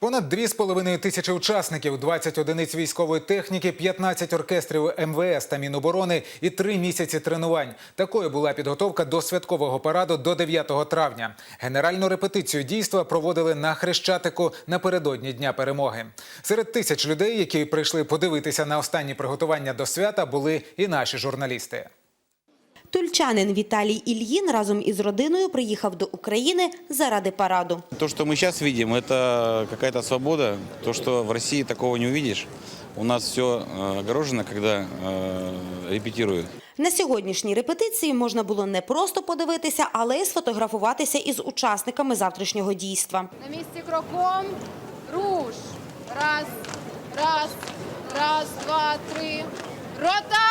Понад 2,5 тисячі учасників, 20 одиниць військової техніки, 15 оркестрів МВС та Міноборони і три місяці тренувань. Такою була підготовка до святкового параду до 9 травня. Генеральну репетицію дійства проводили на Хрещатику напередодні Дня перемоги. Серед тисяч людей, які прийшли подивитися на останні приготування до свята, були і наші журналісти. Тульчанин Віталій Ільїн разом із родиною приїхав до України заради параду. То, что мы сейчас видим, это какая-то свобода. То, что в России такого не увидишь. У нас все огорожено, когда э, репетируют. На сьогоднішній репетиції можна було не просто подивитися, але й сфотографуватися із учасниками завтрашнього дійства. На місці кроком. Руш. Раз, раз, раз, два, три. Рота!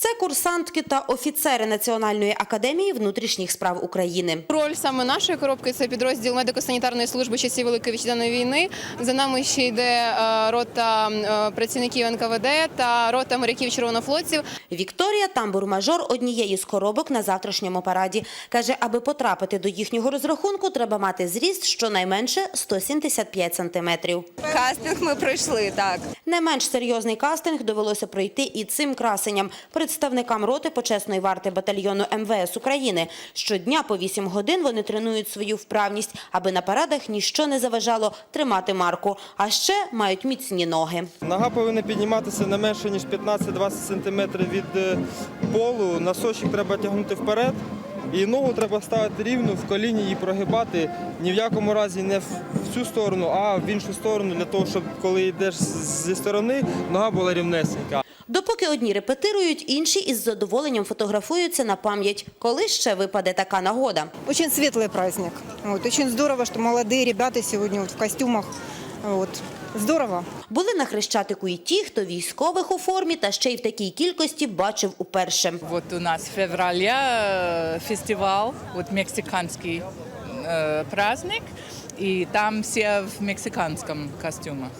Це курсантки та офіцери Національної академії внутрішніх справ України. Роль саме нашої коробки це підрозділ медико-санітарної служби часів Великої вітчизняної війни. За нами ще йде е, рота е, працівників НКВД та рота моряків червонофлотців. Вікторія Тамбур-мажор однієї з коробок на завтрашньому параді. Каже, аби потрапити до їхнього розрахунку, треба мати зріст щонайменше 175 сантиметрів. Кастинг ми пройшли, так. Не менш серйозний кастинг довелося пройти і цим красенням, представникам роти почесної варти батальйону МВС України. Щодня по 8 годин вони тренують свою вправність, аби на парадах ніщо не заважало тримати марку. А ще мають міцні ноги. Нога повинна підніматися не менше, ніж 15-20 см від е, полу. Носочок треба тягнути вперед. І ногу треба ставити рівно, в коліні її прогибати. Ні в якому разі не в цю сторону, а в іншу сторону, для того, щоб коли йдеш зі сторони, нога була рівнесенька. Допоки одні репетирують, інші із задоволенням фотографуються на пам'ять. Коли ще випаде така нагода? Очень светлый праздник. Вот, очень здорово, что молодые ребята сегодня вот в костюмах. Вот. Здорово. Були на Хрещатику і ті, хто військових у формі та ще й в такій кількості бачив уперше. Вот у нас в феврале э, фестиваль, вот мексиканский э, праздник, и там все в мексиканском костюмах.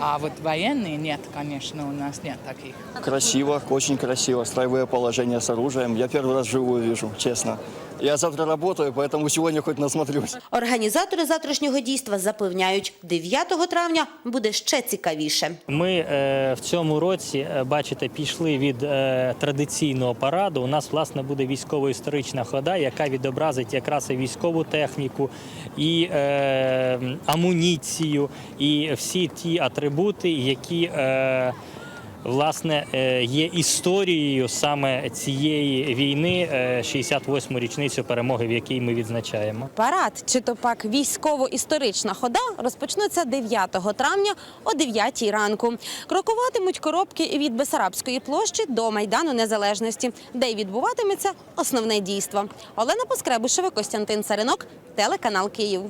А вот военные нет, конечно, у нас нет таких. Красиво, очень красиво. Строевое положение с оружием. Я первый раз живую вижу, честно. Я завтра работаю, поэтому сегодня хоть насмотрюсь. Організатори завтрашнього дійства запевняють, 9 травня буде ще цікавіше. Ми е, в цьому році, е, бачите, пішли від е, традиційного параду. У нас власне буде військово-історична хода, яка відобразить якраз і військову техніку, і е, амуніцію, і всі ті атрибути, які е, власне е, є історією саме цієї війни, е, 68-му річницю перемоги, в якій ми відзначаємо. Парад, чи то пак військово-історична хода, розпочнуться 9 травня о 9 ранку. Крокуватимуть коробки від Бесарабської площі до Майдану Незалежності, де й відбуватиметься основне дійство. Олена Поскребушева, Костянтин Царинок, телеканал Київ.